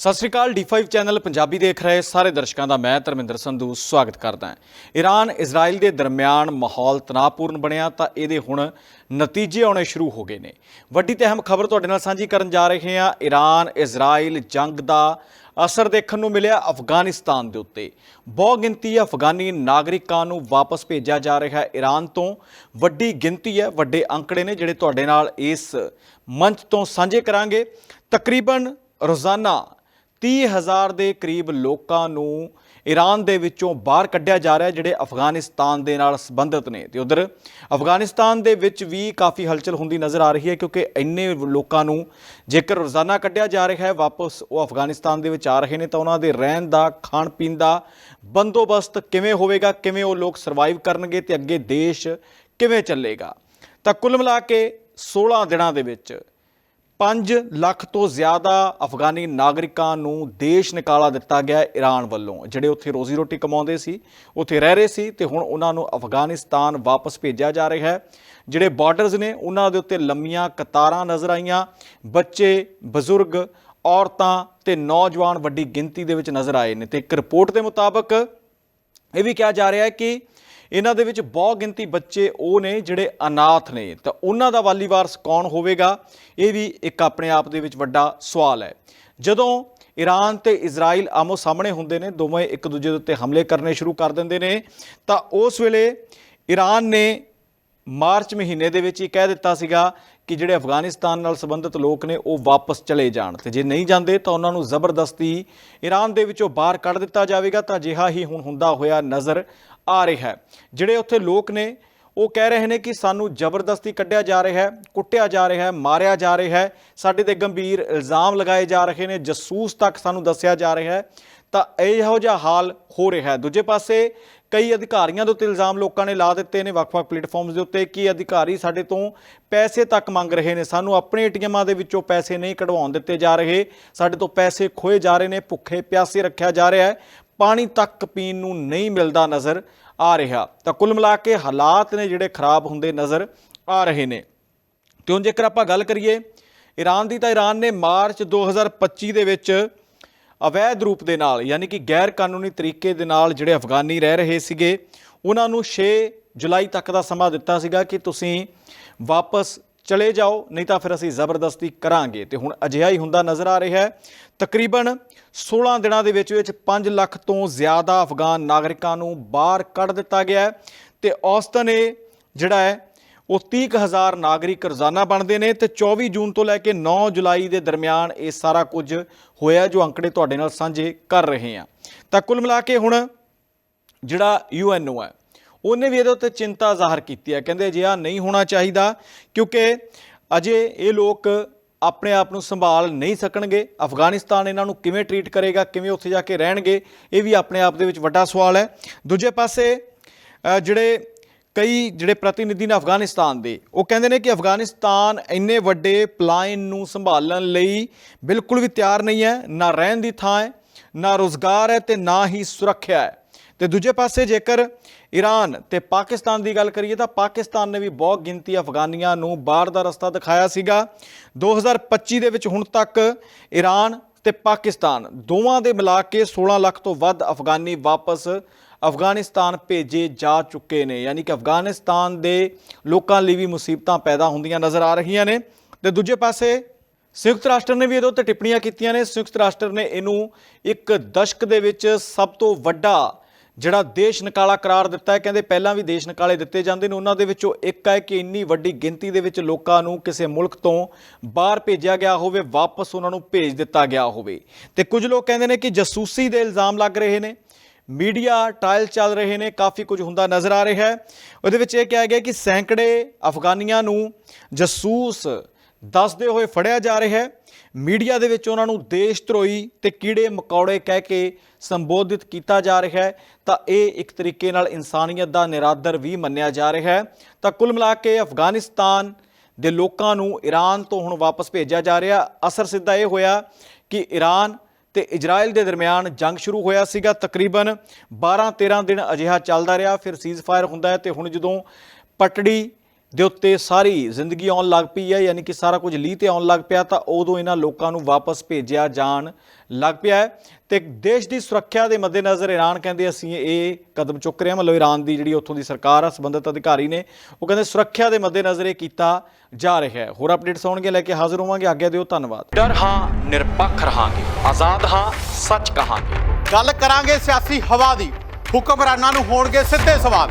ਸਤਿ ਸ਼੍ਰੀ ਅਕਾਲ D5 channel Punjabi ਦੇਖ ਰਹੇ ਸਾਰੇ ਦਰਸ਼ਕਾਂ ਦਾ ਮੈਂ ਧਰਮਿੰਦਰ ਸੰਧੂ ਸਵਾਗਤ ਕਰਦਾ ਹਾਂ। ਈਰਾਨ ਇਜ਼ਰਾਈਲ ਦੇ ਦਰਮਿਆਨ ਮਾਹੌਲ ਤਣਾਅਪੂਰਨ ਬਣਿਆ ਤਾਂ ਇਹਦੇ ਹੁਣ ਨਤੀਜੇ ਆਉਣੇ ਸ਼ੁਰੂ ਹੋ ਗਏ ਨੇ। ਵੱਡੀ ਤੇ ਅਹਿਮ ਖਬਰ ਤੁਹਾਡੇ ਨਾਲ ਸਾਂਝੀ ਕਰਨ ਜਾ ਰਹੇ ਹਾਂ। ਈਰਾਨ ਇਜ਼ਰਾਈਲ ਜੰਗ ਦਾ ਅਸਰ ਦੇਖਣ ਨੂੰ ਮਿਲਿਆ ਅਫਗਾਨਿਸਤਾਨ ਦੇ ਉੱਤੇ। ਬਹੁ ਗਿਣਤੀ ਅਫਗਾਨੀ ਨਾਗਰਿਕਾਂ ਨੂੰ ਵਾਪਸ ਭੇਜਿਆ ਜਾ ਰਿਹਾ ਹੈ ਈਰਾਨ ਤੋਂ। ਵੱਡੀ ਗਿਣਤੀ ਹੈ, ਵੱਡੇ ਅੰਕੜੇ ਨੇ ਜਿਹੜੇ ਤੁਹਾਡੇ ਨਾਲ ਇਸ ਮੰਚ ਤੋਂ ਸਾਂਝੇ ਕਰਾਂਗੇ। ਤਕਰੀਬਨ ਰੋਜ਼ਾਨਾ 30000 ਦੇ ਕਰੀਬ ਲੋਕਾਂ ਨੂੰ ਈਰਾਨ ਦੇ ਵਿੱਚੋਂ ਬਾਹਰ ਕੱਢਿਆ ਜਾ ਰਿਹਾ ਜਿਹੜੇ ਅਫਗਾਨਿਸਤਾਨ ਦੇ ਨਾਲ ਸੰਬੰਧਿਤ ਨੇ। ਤੇ ਉਧਰ ਅਫਗਾਨਿਸਤਾਨ ਦੇ ਵਿੱਚ ਵੀ ਕਾਫੀ ਹਲਚਲ ਹੁੰਦੀ ਨਜ਼ਰ ਆ ਰਹੀ ਹੈ, ਕਿਉਂਕਿ ਇੰਨੇ ਲੋਕਾਂ ਨੂੰ ਜੇਕਰ ਰੋਜ਼ਾਨਾ ਕੱਢਿਆ ਜਾ ਰਿਹਾ ਹੈ, ਵਾਪਸ ਉਹ ਅਫਗਾਨਿਸਤਾਨ ਦੇ ਵਿੱਚ ਆ ਰਹੇ ਨੇ, ਤਾਂ ਉਹਨਾਂ ਦੇ ਰਹਿਣ ਦਾ ਖਾਣ ਪੀਣ ਦਾ ਬੰਦੋਬਸਤ ਕਿਵੇਂ ਹੋਵੇਗਾ, ਕਿਵੇਂ ਉਹ ਲੋਕ ਸਰਵਾਈਵ ਕਰਨਗੇ ਤੇ ਅੱਗੇ ਦੇਸ਼ ਕਿਵੇਂ ਚੱਲੇਗਾ? ਤਾਂ ਕੁੱਲ ਮਿਲਾ ਕੇ 16 ਦਿਨਾਂ ਦੇ ਵਿੱਚ 5 ਲੱਖ ਤੋਂ ਜ਼ਿਆਦਾ ਅਫਗਾਨੀ ਨਾਗਰਿਕਾਂ ਨੂੰ ਦੇਸ਼ ਨਿਕਾਲਾ ਦਿੱਤਾ ਗਿਆ ਈਰਾਨ ਵੱਲੋਂ, ਜਿਹੜੇ ਉੱਥੇ ਰੋਜ਼ੀ ਰੋਟੀ ਕਮਾਉਂਦੇ ਸੀ, ਉੱਥੇ ਰਹਿ ਰਹੇ ਸੀ ਤੇ ਹੁਣ ਉਹਨਾਂ ਨੂੰ ਅਫਗਾਨਿਸਤਾਨ ਵਾਪਸ ਭੇਜਿਆ ਜਾ ਰਿਹਾ ਹੈ। ਜਿਹੜੇ ਬਾਰਡਰਸ ਨੇ, ਉਹਨਾਂ ਦੇ ਉੱਤੇ ਲੰਮੀਆਂ ਕਤਾਰਾਂ ਨਜ਼ਰ ਆਈਆਂ। ਬੱਚੇ, ਬਜ਼ੁਰਗ, ਔਰਤਾਂ ਤੇ ਨੌਜਵਾਨ ਵੱਡੀ ਗਿਣਤੀ ਦੇ ਵਿੱਚ ਨਜ਼ਰ ਆਏ ਨੇ ਤੇ ਇੱਕ ਰਿਪੋਰਟ ਦੇ ਮੁਤਾਬਕ ਇਹ ਵੀ ਕਿਹਾ ਜਾ ਰਿਹਾ ਹੈ ਕਿ ਇਹਨਾਂ ਦੇ ਵਿੱਚ ਬਹੁਤ ਗਿਣਤੀ ਬੱਚੇ ਉਹ ਨੇ ਜਿਹੜੇ ਅਨਾਥ ਨੇ। ਤਾਂ ਉਹਨਾਂ ਦਾ ਵਾਲੀ ਵਾਰਸ ਕੌਣ ਹੋਵੇਗਾ? ਇਹ ਵੀ ਇੱਕ ਆਪਣੇ ਆਪ ਦੇ ਵਿੱਚ ਵੱਡਾ ਸਵਾਲ ਹੈ। ਜਦੋਂ ਈਰਾਨ ਤੇ ਇਜ਼ਰਾਈਲ ਆਮੋ ਸਾਹਮਣੇ ਹੁੰਦੇ ਨੇ, ਦੋਵੇਂ ਇੱਕ ਦੂਜੇ ਦੇ ਉੱਤੇ ਹਮਲੇ ਕਰਨੇ ਸ਼ੁਰੂ ਕਰ ਦਿੰਦੇ ਨੇ, ਤਾਂ ਉਸ ਵੇਲੇ ਈਰਾਨ ਨੇ ਮਾਰਚ ਮਹੀਨੇ ਦੇ ਵਿੱਚ ਹੀ ਕਹਿ ਦਿੱਤਾ ਸੀਗਾ ਕਿ ਜਿਹੜੇ ਅਫਗਾਨਿਸਤਾਨ ਨਾਲ ਸੰਬੰਧਿਤ ਲੋਕ ਨੇ, ਉਹ ਵਾਪਸ ਚਲੇ ਜਾਣ। ਤੇ ਜੇ ਨਹੀਂ ਜਾਂਦੇ, ਤਾਂ ਉਹਨਾਂ ਨੂੰ ਜ਼ਬਰਦਸਤੀ ਈਰਾਨ ਦੇ ਵਿੱਚੋਂ ਬਾਹਰ ਕੱਢ ਦਿੱਤਾ ਜਾਵੇਗਾ। ਤਾਂ ਅਜਿਹਾ ਹੀ ਹੁਣ ਹੁੰਦਾ ਹੋਇਆ ਨਜ਼ਰ ਆ ਰਿਹਾ ਹੈ। ਜਿਹੜੇ ਉੱਥੇ ਲੋਕ ਨੇ, ਉਹ ਕਹਿ ਰਹੇ ਨੇ ਕਿ ਸਾਨੂੰ ਜ਼ਬਰਦਸਤੀ ਕੱਢਿਆ ਜਾ ਰਿਹਾ ਹੈ, ਕੁੱਟਿਆ ਜਾ ਰਿਹਾ ਹੈ, ਮਾਰਿਆ ਜਾ ਰਿਹਾ ਹੈ। ਸਾਡੇ ਤੇ ਗੰਭੀਰ ਇਲਜ਼ਾਮ ਲਗਾਏ ਜਾ ਰਹੇ ਨੇ, ਜਸੂਸ ਤੱਕ ਸਾਨੂੰ ਦੱਸਿਆ ਜਾ ਰਿਹਾ ਹੈ। ਤਾਂ ਇਹੋ ਜਿਹਾ ਹਾਲ ਹੋ ਰਿਹਾ ਹੈ। ਦੂਜੇ ਪਾਸੇ ਕਈ ਅਧਿਕਾਰੀਆਂ ਦੇ ਉੱਤੇ ਇਲਜ਼ਾਮ ਲੋਕਾਂ ਨੇ ਲਾ ਦਿੱਤੇ ਨੇ, ਵੱਖ-ਵੱਖ ਪਲੇਟਫਾਰਮਸ ਦੇ ਉੱਤੇ ਕਿ ਅਧਿਕਾਰੀ ਸਾਡੇ ਤੋਂ ਪੈਸੇ ਤੱਕ ਮੰਗ ਰਹੇ ਨੇ। ਸਾਨੂੰ ਆਪਣੇ ਏਟੀਐਮਾਂ ਦੇ ਵਿੱਚੋਂ ਪੈਸੇ ਨਹੀਂ ਕਢਵਾਉਣ ਦਿੱਤੇ ਜਾ ਰਹੇ। ਸਾਡੇ ਤੋਂ ਪੈਸੇ ਖੋਏ ਜਾ ਰਹੇ ਨੇ, ਭੁੱਖੇ ਪਿਆਸੇ ਰੱਖਿਆ ਜਾ ਰਿਹਾ ਹੈ। ਪਾਣੀ ਤੱਕ ਪੀਣ ਨੂੰ ਨਹੀਂ ਮਿਲਦਾ ਨਜ਼ਰ ਆ ਰਿਹਾ। ਤਾਂ ਕੁੱਲ ਮਿਲਾ ਕੇ ਹਾਲਾਤ ਨੇ ਜਿਹੜੇ ਖਰਾਬ ਹੁੰਦੇ ਨਜ਼ਰ ਆ ਰਹੇ ਨੇ। ਤੇ ਹੁਣ ਜੇਕਰ ਆਪਾਂ ਗੱਲ ਕਰੀਏ ਈਰਾਨ ਦੀ ਤਾਂ ਈਰਾਨ ਨੇ ਮਾਰਚ 2025 ਦੇ ਵਿੱਚ ਅਵੈਧ ਰੂਪ ਦੇ ਨਾਲ, ਯਾਨੀ ਕਿ ਗੈਰ ਕਾਨੂੰਨੀ ਤਰੀਕੇ ਦੇ ਨਾਲ ਜਿਹੜੇ ਅਫਗਾਨੀ ਰਹਿ ਰਹੇ ਸੀਗੇ, ਉਹਨਾਂ ਨੂੰ 6 ਜੁਲਾਈ ਤੱਕ ਦਾ ਸਮਾਂ ਦਿੱਤਾ ਸੀਗਾ ਕਿ ਤੁਸੀਂ ਵਾਪਸ ਚਲੇ ਜਾਓ, ਨਹੀਂ ਤਾਂ ਫਿਰ ਅਸੀਂ ਜ਼ਬਰਦਸਤੀ ਕਰਾਂਗੇ। ਤੇ ਹੁਣ ਅਜਿਹਾ ਹੀ ਹੁੰਦਾ ਨਜ਼ਰ ਆ ਰਿਹਾ ਹੈ। ਤਕਰੀਬਨ 16 ਦਿਨਾਂ ਦੇ ਵਿੱਚ ਵਿੱਚ 5 ਲੱਖ ਤੋਂ ਜ਼ਿਆਦਾ ਅਫਗਾਨ ਨਾਗਰਿਕਾਂ ਨੂੰ ਬਾਹਰ ਕੱਢ ਦਿੱਤਾ ਗਿਆ ਹੈ ਤੇ ਔਸਤਨ ਇਹ ਜਿਹੜਾ ਹੈ, ਉਹ 30000 ਨਾਗਰਿਕ ਰੋਜ਼ਾਨਾ ਬਣਦੇ ਨੇ ਤੇ 24 ਜੂਨ ਤੋਂ ਲੈ ਕੇ 9 ਜੁਲਾਈ ਦੇ ਦਰਮਿਆਨ ਇਹ ਸਾਰਾ ਕੁਝ ਹੋਇਆ ਜੋ ਅੰਕੜੇ ਤੁਹਾਡੇ ਨਾਲ ਸਾਂਝੇ ਕਰ ਰਹੇ ਹਾਂ। ਤਾਂ ਕੁੱਲ ਮਿਲਾ ਕੇ ਹੁਣ ਜਿਹੜਾ ਯੂਐਨਓ ਹੈ ਉਹਨੇ ਵੀ ਇਹਦੇ ਉੱਤੇ ਚਿੰਤਾ ਜ਼ਾਹਰ ਕੀਤੀ ਹੈ। ਕਹਿੰਦੇ ਅਜਿਹਾ ਨਹੀਂ ਹੋਣਾ ਚਾਹੀਦਾ ਕਿਉਂਕਿ ਅਜੇ ਇਹ ਲੋਕ ਆਪਣੇ ਆਪ ਨੂੰ ਸੰਭਾਲ ਨਹੀਂ ਸਕਣਗੇ। ਅਫਗਾਨਿਸਤਾਨ ਇਹਨਾਂ ਨੂੰ ਕਿਵੇਂ ਟਰੀਟ ਕਰੇਗਾ, ਕਿਵੇਂ ਉੱਥੇ ਜਾ ਕੇ ਰਹਿਣਗੇ, ਇਹ ਵੀ ਆਪਣੇ ਆਪ ਦੇ ਵਿੱਚ ਵੱਡਾ ਸਵਾਲ ਹੈ। ਦੂਜੇ ਪਾਸੇ ਜਿਹੜੇ ਕਈ ਜਿਹੜੇ ਪ੍ਰਤੀਨਿਧੀ ਨੇ ਅਫਗਾਨਿਸਤਾਨ ਦੇ, ਉਹ ਕਹਿੰਦੇ ਨੇ ਕਿ ਅਫਗਾਨਿਸਤਾਨ ਇੰਨੇ ਵੱਡੇ ਪਲਾਇਨ ਨੂੰ ਸੰਭਾਲਣ ਲਈ ਬਿਲਕੁਲ ਵੀ ਤਿਆਰ ਨਹੀਂ ਹੈ, ਨਾ ਰਹਿਣ ਦੀ ਥਾਂ ਹੈ, ਨਾ ਰੋਜ਼ਗਾਰ ਹੈ ਤੇ ਨਾ ਹੀ ਸੁਰੱਖਿਆ ਹੈ। ਤੇ ਦੂਜੇ ਪਾਸੇ ਜੇਕਰ ਈਰਾਨ ਤੇ ਪਾਕਿਸਤਾਨ ਦੀ ਗੱਲ ਕਰੀਏ ਤਾਂ ਪਾਕਿਸਤਾਨ ਨੇ ਵੀ ਬਹੁਤ ਗਿਣਤੀ ਅਫਗਾਨੀਆਂ ਨੂੰ ਬਾਹਰ ਦਾ ਰਸਤਾ ਦਿਖਾਇਆ ਸੀਗਾ। 2025 ਦੇ ਵਿੱਚ ਹੁਣ ਤੱਕ ਈਰਾਨ ਤੇ ਪਾਕਿਸਤਾਨ ਦੋਵਾਂ ਦੇ ਮਿਲਾ ਕੇ 16 ਲੱਖ ਤੋਂ ਵੱਧ ਅਫਗਾਨੀ ਵਾਪਸ ਅਫਗਾਨਿਸਤਾਨ ਭੇਜੇ ਜਾ ਚੁੱਕੇ ਨੇ। ਯਾਨੀ ਕਿ ਅਫਗਾਨਿਸਤਾਨ ਦੇ ਲੋਕਾਂ ਲਈ ਵੀ ਮੁਸੀਬਤਾਂ ਪੈਦਾ ਹੁੰਦੀਆਂ ਨਜ਼ਰ ਆ ਰਹੀਆਂ ਨੇ। ਤੇ ਦੂਜੇ ਪਾਸੇ ਸੰਯੁਕਤ ਰਾਸ਼ਟਰ ਨੇ ਵੀ ਇਹਦੇ ਉੱਤੇ ਟਿੱਪਣੀਆਂ ਕੀਤੀਆਂ ਨੇ। ਸੰਯੁਕਤ ਰਾਸ਼ਟਰ ਨੇ ਇਹਨੂੰ ਇੱਕ ਦਸ਼ਕ ਦੇ ਵਿੱਚ ਸਭ ਤੋਂ ਵੱਡਾ ਜਿਹੜਾ ਦੇਸ਼ ਨਿਕਾਲਾ ਕਰਾਰ ਦਿੱਤਾ ਹੈ, ਕਹਿੰਦੇ ਪਹਿਲਾਂ ਵੀ ਦੇਸ਼ ਨਿਕਾਲੇ ਦਿੱਤੇ ਜਾਂਦੇ ਨੇ, ਉਹਨਾਂ ਦੇ ਵਿੱਚੋਂ ਇੱਕ ਹੈ ਕਿ ਇੰਨੀ ਵੱਡੀ ਗਿਣਤੀ ਦੇ ਵਿੱਚ ਲੋਕਾਂ ਨੂੰ ਕਿਸੇ ਮੁਲਕ ਤੋਂ ਬਾਹਰ ਭੇਜਿਆ ਗਿਆ ਹੋਵੇ, ਵਾਪਸ ਉਹਨਾਂ ਨੂੰ ਭੇਜ ਦਿੱਤਾ ਗਿਆ ਹੋਵੇ। ਤੇ ਕੁਝ ਲੋਕ ਕਹਿੰਦੇ ਨੇ ਕਿ ਜਸੂਸੀ ਦੇ ਇਲਜ਼ਾਮ ਲੱਗ ਰਹੇ ਨੇ, ਮੀਡੀਆ ਟ੍ਰਾਇਲ ਚੱਲ ਰਹੇ ਨੇ, ਕਾਫੀ ਕੁਝ ਹੁੰਦਾ ਨਜ਼ਰ ਆ ਰਿਹਾ ਹੈ। ਉਹਦੇ ਵਿੱਚ ਇਹ ਕਿਹਾ ਗਿਆ ਕਿ ਸੈਂਕੜੇ ਅਫਗਾਨੀਆਂ ਨੂੰ ਜਸੂਸ ਦੱਸਦੇ ਹੋਏ ਫੜਿਆ ਜਾ ਰਿਹਾ ਹੈ। ਮੀਡੀਆ ਦੇ ਵਿੱਚ ਉਹਨਾਂ ਨੂੰ ਦੇਸ਼ ਧਰੋਈ ਤੇ ਕੀੜੇ ਮਕੌੜੇ ਕਹਿ ਕੇ ਸੰਬੋਧਿਤ ਕੀਤਾ ਜਾ ਰਿਹਾ ਹੈ, ਤਾਂ ਇਹ ਇੱਕ ਤਰੀਕੇ ਨਾਲ ਇਨਸਾਨੀਅਤ ਦਾ ਨਿਰਾਦਰ ਵੀ ਮੰਨਿਆ ਜਾ ਰਿਹਾ ਹੈ। ਤਾਂ ਕੁੱਲ ਮਿਲਾ ਕੇ ਅਫਗਾਨਿਸਤਾਨ ਦੇ ਲੋਕਾਂ ਨੂੰ ਈਰਾਨ ਤੋਂ ਹੁਣ ਵਾਪਸ ਭੇਜਿਆ ਜਾ ਰਿਹਾ। ਅਸਰ ਸਿੱਧਾ ਇਹ ਹੋਇਆ ਕਿ ਈਰਾਨ ਤੇ ਇਜ਼ਰਾਈਲ ਦੇ ਦਰਮਿਆਨ ਜੰਗ ਸ਼ੁਰੂ ਹੋਇਆ ਸੀਗਾ। ਤਕਰੀਬਨ 12-13 ਦਿਨ ਅਜਿਹਾ ਚੱਲਦਾ ਰਿਹਾ, ਫਿਰ ਸੀਜ਼ਫਾਇਰ ਹੁੰਦਾ ਹੈ ਤੇ ਹੁਣ ਜਦੋਂ ਪਟੜੀ ਦੇ ਉੱਤੇ ਸਾਰੀ ਜ਼ਿੰਦਗੀ ਆਉਣ ਲੱਗ ਪਈ ਹੈ ਯਾਨੀ ਕਿ ਸਾਰਾ ਕੁਝ ਲੀਹ ਤੇ ਆਉਣ ਲੱਗ ਪਿਆ ਤਾਂ ਉਦੋਂ ਇਹਨਾਂ ਲੋਕਾਂ ਨੂੰ ਵਾਪਸ ਭੇਜਿਆ ਜਾਣ ਲੱਗ ਪਿਆ ਹੈ। ਤੇ ਦੇਸ਼ ਦੀ ਸੁਰੱਖਿਆ ਦੇ ਮੱਦੇਨਜ਼ਰ ਈਰਾਨ ਕਹਿੰਦੇ ਅਸੀਂ ਇਹ ਕਦਮ ਚੁੱਕ ਰਹੇ ਹਾਂ ਮਤਲਬ ਈਰਾਨ ਦੀ ਜਿਹੜੀ ਉੱਥੋਂ ਦੀ ਸਰਕਾਰ ਆ ਸੰਬੰਧਿਤ ਅਧਿਕਾਰੀ ਨੇ ਉਹ ਕਹਿੰਦੇ ਸੁਰੱਖਿਆ ਦੇ ਮੱਦੇਨਜ਼ਰ ਇਹ ਕੀਤਾ ਜਾ ਰਿਹਾ ਹੈ। ਹੋਰ ਅਪਡੇਟਸ ਆਉਣਗੇ ਲੈ ਕੇ ਹਾਜ਼ਰ ਹੋਵਾਂਗੇ। ਆਗਿਆ ਦਿਓ ਧੰਨਵਾਦ। ਡਰ ਹਾਂ ਨਿਰਪੱਖ ਰਹਾਂਗੇ। ਆਜ਼ਾਦ ਹਾਂ ਸੱਚ ਕਹਾਂਗੇ। ਗੱਲ ਕਰਾਂਗੇ ਸਿਆਸੀ ਹਵਾ ਦੀ। ਹੁਕਮਰਾਨਾਂ ਨੂੰ ਹੋਣਗੇ ਸਿੱਧੇ ਸਵਾਲ।